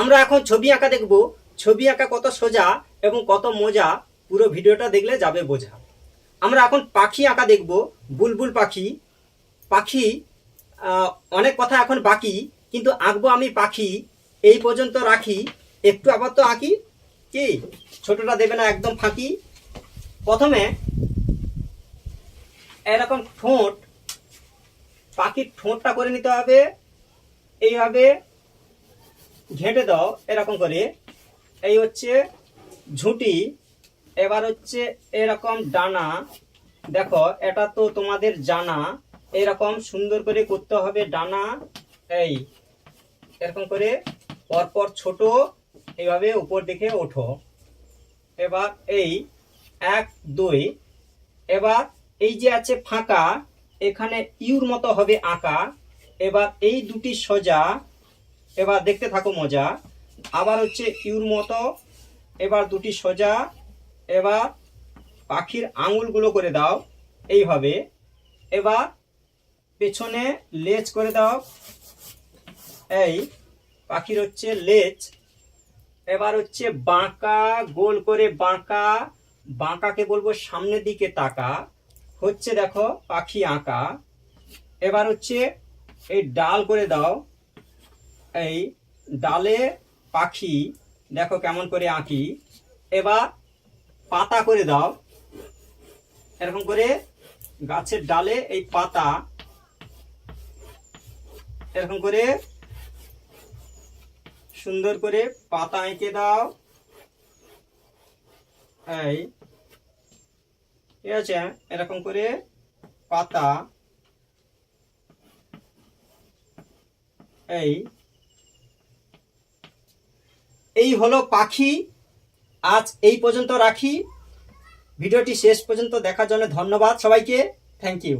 আমরা এখন ছবি আঁকা দেখব। ছবি আঁকা কত সোজা এবং কত মজা, পুরো ভিডিওটা দেখলে যাবে বোঝা। আমরা এখন পাখি আঁকা দেখব, বুলবুল পাখি। পাখি অনেক কথা এখন বাকি, কিন্তু আঁকবো আমি পাখি। এই পর্যন্ত রাখি। একটু আবার তো আঁকি। কি? ছোটটা দেবে না, একদম ফাঁকি। প্রথমে এরকম ঠোঁট, পাখির ঠোঁটটা করে নিতে হবে। এইভাবে ঘেঁটে দাও, এরকম করে। এই হচ্ছে ঝুঁটি, এবার হচ্ছে এরকম ডানা। দেখো, এটা তো তোমাদের জানা। এরকম সুন্দর করে করতে হবে ডানা। এই, এরকম করে পরপর ছোট, এইভাবে উপর দিকে ওঠো। এবার এই, এক, দুই। এবার এই যে আছে ফাঁকা, এখানে ইউর মতো হবে আঁকা। এবার এই দুটি সোজা। এবার দেখতে থাকো মজা। আবার হচ্ছে ইউর মতো। এবার দুটি সোজা। এবার পাখির আঙুলগুলো করে দাও এইভাবে। এবার পেছনে লেজ করে দাও। এই পাখির হচ্ছে লেজ। এবার হচ্ছে বাঁকা, গোল করে বাঁকা। বাঁকাকে বলব সামনের দিকে তাকা। হচ্ছে দেখো পাখি আঁকা। এবার হচ্ছে এই ডাল করে দাও। এই ডালে পাখি, দেখো কেমন করে আঁকি। এবার পাতা করে দাও। এরকম করে গাছের ডালে এই পাতা, এরকম করে সুন্দর করে পাতা এঁকে দাও। এই, ঠিক আছে? এরকম করে পাতা, এই এই হলো পাখি। আজ এই পর্যন্ত রাখি। ভিডিওটি শেষ পর্যন্ত দেখার জন্য ধন্যবাদ সবাইকে। Thank you